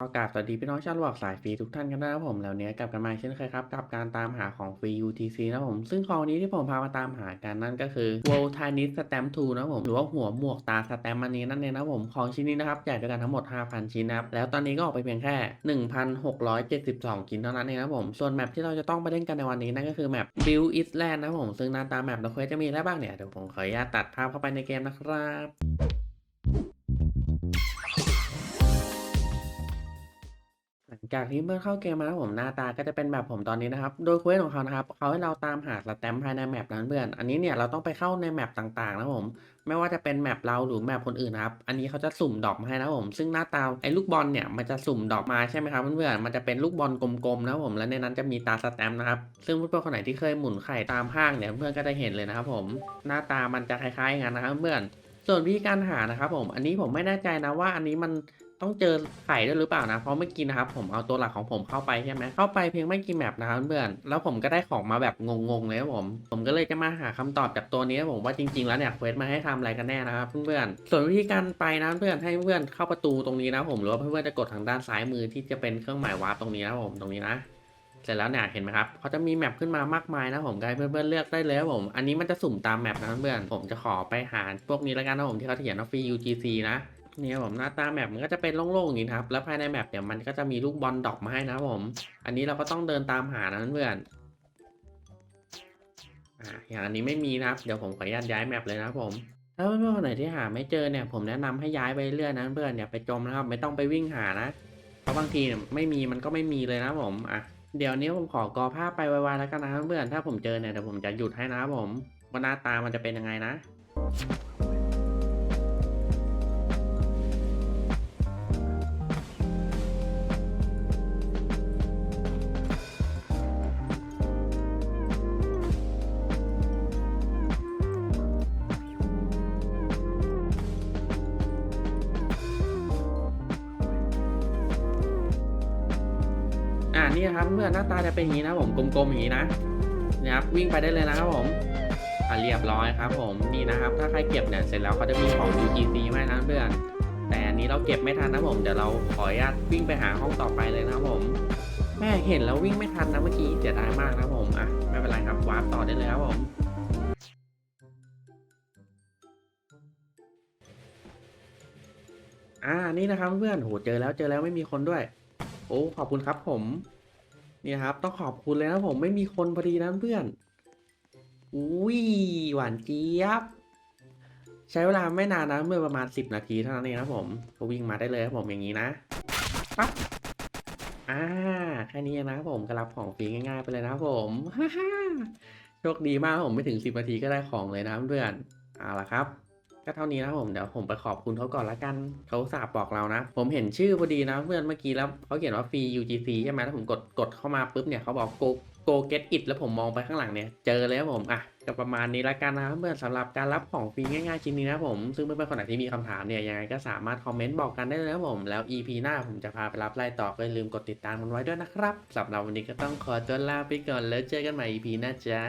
ก็กราบสวัสดีพี่น้องชาวระบอกสายฟรีทุกท่านกันนะครับผมแล้วเนี้ยกลับกันมาเช่นเคยครับกับการตามหาของฟรี UTC นะผมซึ่งของนี้ที่ผมพามาตามหากันนั่นก็คือ World Chinese Stamp 2นะผมหรือว่าหัวหมวกตาสแตมป์อันนี้นั่นเองนะผมของชิ้นนี้นะครับใหญ่ด้วยกันทั้งหมด 5,000 ชิ้นนะครับแล้วตอนนี้ก็ออกไปเพียงแค่ 1,672 ชิ้นเท่านั้นเองนะผมส่วนแมปที่เราจะต้องไปเล่นกันในวันนี้นั่นก็คือแมป Build Island นะผมซึ่งหน้าตาแมปเราเคยจะมีอะไรบ้างเนี่ยเดี๋ยวผมขออนุญาตตัดภาพเข้าไปในเกมนะครับ จากที่เมื่อเข้าเกมมาแล้วผมหน้าตาก็จะเป็นแบบผมตอนนี้นะครับ โดยเควสของเขานะครับเขาให้เราตามหาสแตมป์ภายในแมปนั้นเพื่อน อันนี้เนี่ยเราต้องไปเข้าในแมปต่างๆนะครับผม ไม่ว่าจะเป็นแมปเราหรือแมปคนอื่นนะครับ อันนี้เขาจะสุ่มดอกมาให้นะครับผม ซึ่งหน้าตาไอ้ลูกบอลเนี่ยมันจะสุ่มดอกมาใช่ไหมครับเพื่อนๆ มันจะเป็นลูกบอลกลมๆนะครับผม และในนั้นจะมีตาสแตมป์นะครับ ซึ่งเพื่อนๆคนไหนที่เคยหมุนไข่ตามห้างเนี่ยเพื่อนก็จะเห็นเลยนะครับผม หน้าตามันจะคล้ายๆอย่างนั้นนะครับเพื่อนส่วนวิธีการหานะครับผม อันนี้ผมไม่แน่ใจนะว่าอันนี้มัน ต้องเจอไข่ด้วยหรือเปล่านะ เพราะเมื่อกี้นะครับผมเอาตัวหลักของผมเข้าไปใช่ไหมเข้าไปเพียงไม่กี่แมปนะครับเพื่อนแล้วผมก็ได้ของมาแบบงงๆเลยครับผมผมก็เลยจะมาหาคำตอบจากตัวนี้ผมว่าจริง ๆ แล้วเนี่ยเควสมาให้ทำอะไรกันแน่นะครับเพื่อนๆส่วนวิธีการไปนะเพื่อนให้เพื่อนเข้าประตูตรงนี้นะผมหรือว่าเพื่อนๆจะกดทางด้านซ้ายมือที่จะเป็นเครื่องหมายวาร์ปตรงนี้นะผมตรงนี้นะเสร็จแล้วเนี่ยเห็นไหมครับเขาจะมีแมปขึ้นมามากมายนะผมก็ให้เพื่อนๆเลือกได้เลยผม อันนี้มันจะสุ่มตามแมปนะเพื่อนผมจะขอไปหาพวกนี้แล้วกันนะผมที่เขาเขียนว่าฟรี UGC นะ นี่ครับผมหน้าตาแมปมันก็จะเป็นโล่งๆอย่างนี้ครับ แล้วภายในแมปเนี่ยมันก็จะมีลูกบอลดอปมาให้นะครับผม อันนี้เราก็ต้องเดินตามหานะเพื่อนอ่าอย่างอันนี้ไม่มีนะครับ เดี๋ยวผมขออนุญาตย้ายแมปเลยนะครับผมถ้าเพื่อนๆคนไหนที่หาไม่เจอเนี่ยผมแนะนำให้ย้ายไปเรื่อยนะเพื่อนเนี่ยไปจมนะครับ ไม่ต้องไปวิ่งหานะเพราะบางทีเนี่ยไม่มีมันก็ไม่มีเลยนะผมอะเดี๋ยวนี้ผมขอกอภาพไปไวๆแล้วกันนะเพื่อนถ้าผมเจอเนี่ยเดี๋ยวผมจะหยุดให้นะครับผมว่าหน้าตามันจะเป็นยังไงนะ อ่านี่ครับเพื่อนหน้าตาจะเป็นอย่างนี้นะผมกลมๆอย่างนี้นะนี่ครับวิ่งไปได้เลยนะครับผมอ่าเรียบร้อยครับ ผมนี่นะครับ ถ้าใครเก็บเนี่ยเสร็จแล้วเขาจะมีของ UGC มาให้นะเพื่อนแต่อันนี้เราเก็บไม่ทันนะผมเดี๋ยวเราขออนุญาตวิ่งไปหาห้องต่อไปเลยนะครับผม แม่เห็นแล้ววิ่งไม่ทันนะเมื่อกี้เสียดายมากนะผมอะไม่เป็นไรครับวาร์ปต่อได้เลยครับผมอ่านี่นะครับเพื่อนโหเจอแล้วเจอแล้วไม่มีคนด้วย โอ้ขอบคุณครับผม นี่นะครับ ต้องขอบคุณเลยนะผมไม่มีคนพอดีนะเพื่อนอุ้ยหวานเจี๊ยบ ใช้เวลาไม่นานนะเมื่อประมาณ 10 นาทีเท่านั้นเองนะผมก็วิ่งมาได้เลยครับผมอย่างนี้นะปั๊บอ่าแค่นี้นะครับผมก็รับของฟรีง่ายๆไปเลยนะครับผมฮ่าฮโชคดีมากผมไม่ถึง 10 นาทีก็ได้ของเลยนะเพื่อนเอาละครับ ก็เท่านี้นะผมเดี๋ยวผมไปขอบคุณเขาก่อนละกันเขาสาบบอกเรานะ ผมเห็นชื่อพอดีนะเพื่อนเมื่อกี้แล้วเขาเขียนว่าฟรี UGC ใช่ไหมแล้วผมกดกดเข้ามาปุ๊บเนี่ยเขาบอก go go get it แล้วผมมองไปข้างหลังเนี่ย เจอเลยครับผมอะก็ประมาณนี้ละกันนะเพื่อนสำหรับการรับของฟรีง่ายๆชิ้นนี้นะผม ซึ่งเพื่อนๆคนไหนที่มีคำถามเนี่ยยังไงก็สามารถคอมเมนต์บอกกันได้เลยนะผม แล้ว EP หน้าผมจะพาไปรับไล่ต่อก็อย่าลืมกดติดตามกันไว้ด้วยนะครับสำหรับวันนี้ก็ต้องขอตัวลาไปก่อนแล้วเจอกันใหม่ EP หน้าจ้า